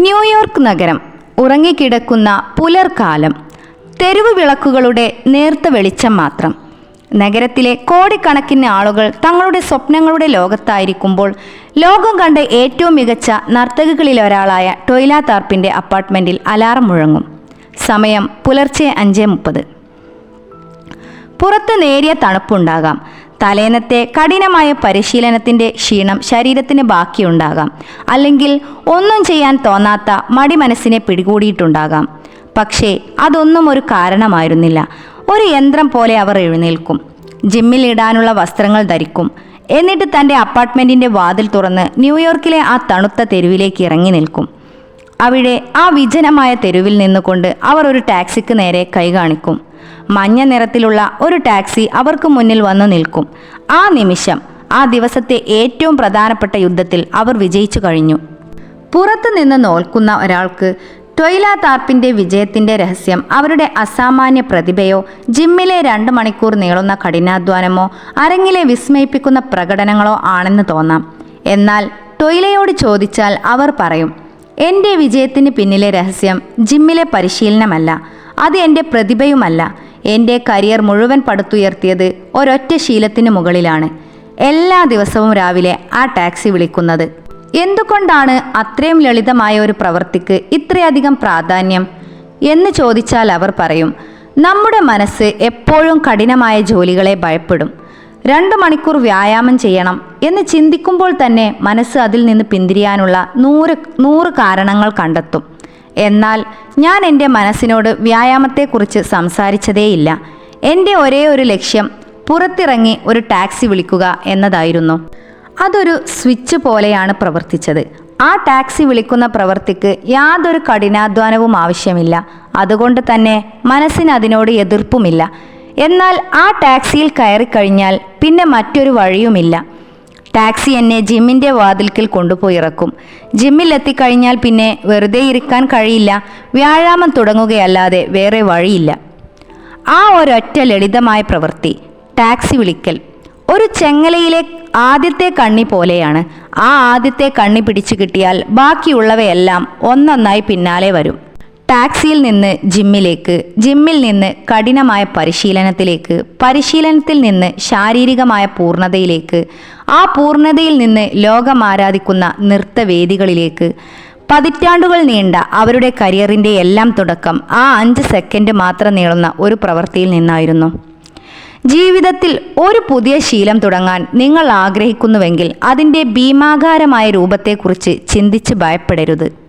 New York നഗരം ഉറങ്ങിക്കിടക്കുന്ന പുലർകാലം തെരുവ് വിളക്കുകളുടെ നേർത്ത വെളിച്ചം മാത്രം. നഗരത്തിലെ കോടിക്കണക്കിന് ആളുകൾ തങ്ങളുടെ സ്വപ്നങ്ങളുടെ ലോകത്തായിരിക്കുമ്പോൾ ലോകം കണ്ട ഏറ്റവും മികച്ച നർത്തകികളിൽ ഒരാളായ ടൊയ്ല താർപ്പിന്റെ അപ്പാർട്ട്മെന്റിൽ അലാറം മുഴങ്ങും. സമയം പുലർച്ചെ അഞ്ച് മുപ്പത്. പുറത്ത് നേരിയ തണുപ്പുണ്ടാകാം. തലേന്നത്തെ കഠിനമായ പരിശീലനത്തിന്റെ ക്ഷീണം ശരീരത്തിന് ബാക്കിയുണ്ടാകാം. അല്ലെങ്കിൽ ഒന്നും ചെയ്യാൻ തോന്നാത്ത മടി മനസ്സിനെ പിടികൂടിയിട്ടുണ്ടാകാം. പക്ഷേ അതൊന്നും ഒരു കാരണമായിരുന്നില്ല. ഒരു യന്ത്രം പോലെ അവർ എഴുന്നേൽക്കും. ജിമ്മിൽ ഇടാനുള്ള വസ്ത്രങ്ങൾ ധരിക്കും. എന്നിട്ട് തന്റെ അപ്പാർട്ട്മെന്റിന്റെ വാതിൽ തുറന്ന് ന്യൂയോർക്കിലെ ആ തണുത്ത തെരുവിലേക്ക് ഇറങ്ങി നിൽക്കും. അവിടെ ആ വിജനമായ തെരുവിൽ നിന്നുകൊണ്ട് അവർ ഒരു ടാക്സിക്ക് നേരെ കൈ കാണിക്കും മഞ്ഞ നിറത്തിലുള്ള ഒരു ടാക്സി അവർക്ക് മുന്നിൽ വന്നു നിൽക്കും. ആ നിമിഷം ആ ദിവസത്തെ ഏറ്റവും പ്രധാനപ്പെട്ട യുദ്ധത്തിൽ അവർ വിജയിച്ചു കഴിഞ്ഞു. പുറത്തു നിന്ന് നോൽക്കുന്ന ഒരാൾക്ക് ട്വൈല താർപ്പിന്റെ വിജയത്തിന്റെ രഹസ്യം അവരുടെ അസാമാന്യ പ്രതിഭയോ ജിമ്മിലെ രണ്ട് മണിക്കൂർ നീളുന്ന കഠിനാധ്വാനമോ അരങ്ങിലെ വിസ്മയിപ്പിക്കുന്ന പ്രകടനങ്ങളോ ആണെന്ന് തോന്നാം. എന്നാൽ ടൊയിലയോട് ചോദിച്ചാൽ അവർ പറയും എന്റെ വിജയത്തിന് പിന്നിലെ രഹസ്യം ജിമ്മിലെ പരിശീലനമല്ല. അത് എന്റെ പ്രതിഭയുമല്ല. എന്റെ കരിയർ മുഴുവൻ പടുത്തുയർത്തിയത് ഒരൊറ്റ ശീലത്തിന് മുകളിലാണ്. എല്ലാ ദിവസവും രാവിലെ ആ ടാക്സി വിളിക്കുന്നത്. എന്തുകൊണ്ടാണ് അത്രയും ലളിതമായ ഒരു പ്രവൃത്തിക്ക് ഇത്രയധികം പ്രാധാന്യം? എന്ന് ചോദിച്ചാൽ അവർ പറയും നമ്മുടെ മനസ്സ് എപ്പോഴും കഠിനമായ ജോലികളെ ഭയപ്പെടും. രണ്ട് മണിക്കൂർ വ്യായാമം ചെയ്യണം എന്ന് ചിന്തിക്കുമ്പോൾ തന്നെ മനസ്സ് അതിൽ നിന്ന് പിന്തിരിയാനുള്ള നൂറ് നൂറ് കാരണങ്ങൾ കണ്ടെത്തും. എന്നാൽ ഞാൻ എന്റെ മനസ്സിനോട് വ്യായാമത്തെക്കുറിച്ച് സംസാരിച്ചതേയില്ല. എന്റെ ഒരേ ഒരു ലക്ഷ്യം പുറത്തിറങ്ങി ഒരു ടാക്സി വിളിക്കുക എന്നതായിരുന്നു. അതൊരു സ്വിച്ച് പോലെയാണ് പ്രവർത്തിച്ചത്. ആ ടാക്സി വിളിക്കുന്ന പ്രവൃത്തിക്ക് യാതൊരു കഠിനാധ്വാനവും ആവശ്യമില്ല. അതുകൊണ്ട് തന്നെ മനസ്സിന് അതിനോട് എതിർപ്പുമില്ല. എന്നാൽ ആ ടാക്സിയിൽ കയറിക്കഴിഞ്ഞാൽ പിന്നെ മറ്റൊരു വഴിയുമില്ല. ടാക്സി എന്നെ ജിമ്മിന്റെ വാതിൽക്കിൽ കൊണ്ടുപോയി ഇറക്കും. ജിമ്മിൽ എത്തിക്കഴിഞ്ഞാൽ പിന്നെ വെറുതെ ഇരിക്കാൻ കഴിയില്ല. വ്യായാമം തുടങ്ങുകയല്ലാതെ വേറെ വഴിയില്ല. ആ ഒരൊറ്റ ലളിതമായ പ്രവൃത്തി ടാക്സി വിളിക്കൽ. ഒരു ചെങ്ങലയിലെ ആദ്യത്തെ കണ്ണി പോലെയാണ്. ആ ആദ്യത്തെ കണ്ണി പിടിച്ചു കിട്ടിയാൽ ബാക്കിയുള്ളവയെല്ലാം ഒന്നൊന്നായി പിന്നാലെ വരും. ടാക്സിയിൽ നിന്ന് ജിമ്മിലേക്ക് ജിമ്മിൽ നിന്ന് കഠിനമായ പരിശീലനത്തിലേക്ക് പരിശീലനത്തിൽ നിന്ന് ശാരീരികമായ പൂർണതയിലേക്ക് ആ പൂർണതയിൽ നിന്ന് ലോകം ആരാധിക്കുന്ന നൃത്തവേദികളിലേക്ക്. പതിറ്റാണ്ടുകൾ നീണ്ട അവരുടെ കരിയറിന്റെ എല്ലാം തുടക്കം ആ അഞ്ച് സെക്കൻഡ് മാത്രം നീളുന്ന ഒരു പ്രവൃത്തിയിൽ നിന്നായിരുന്നു. ജീവിതത്തിൽ ഒരു പുതിയ ശീലം തുടങ്ങാൻ നിങ്ങൾ ആഗ്രഹിക്കുന്നുവെങ്കിൽ അതിന്റെ ഭീമാകാരമായ രൂപത്തെക്കുറിച്ച് ചിന്തിച്ച് ഭയപ്പെടരുത്.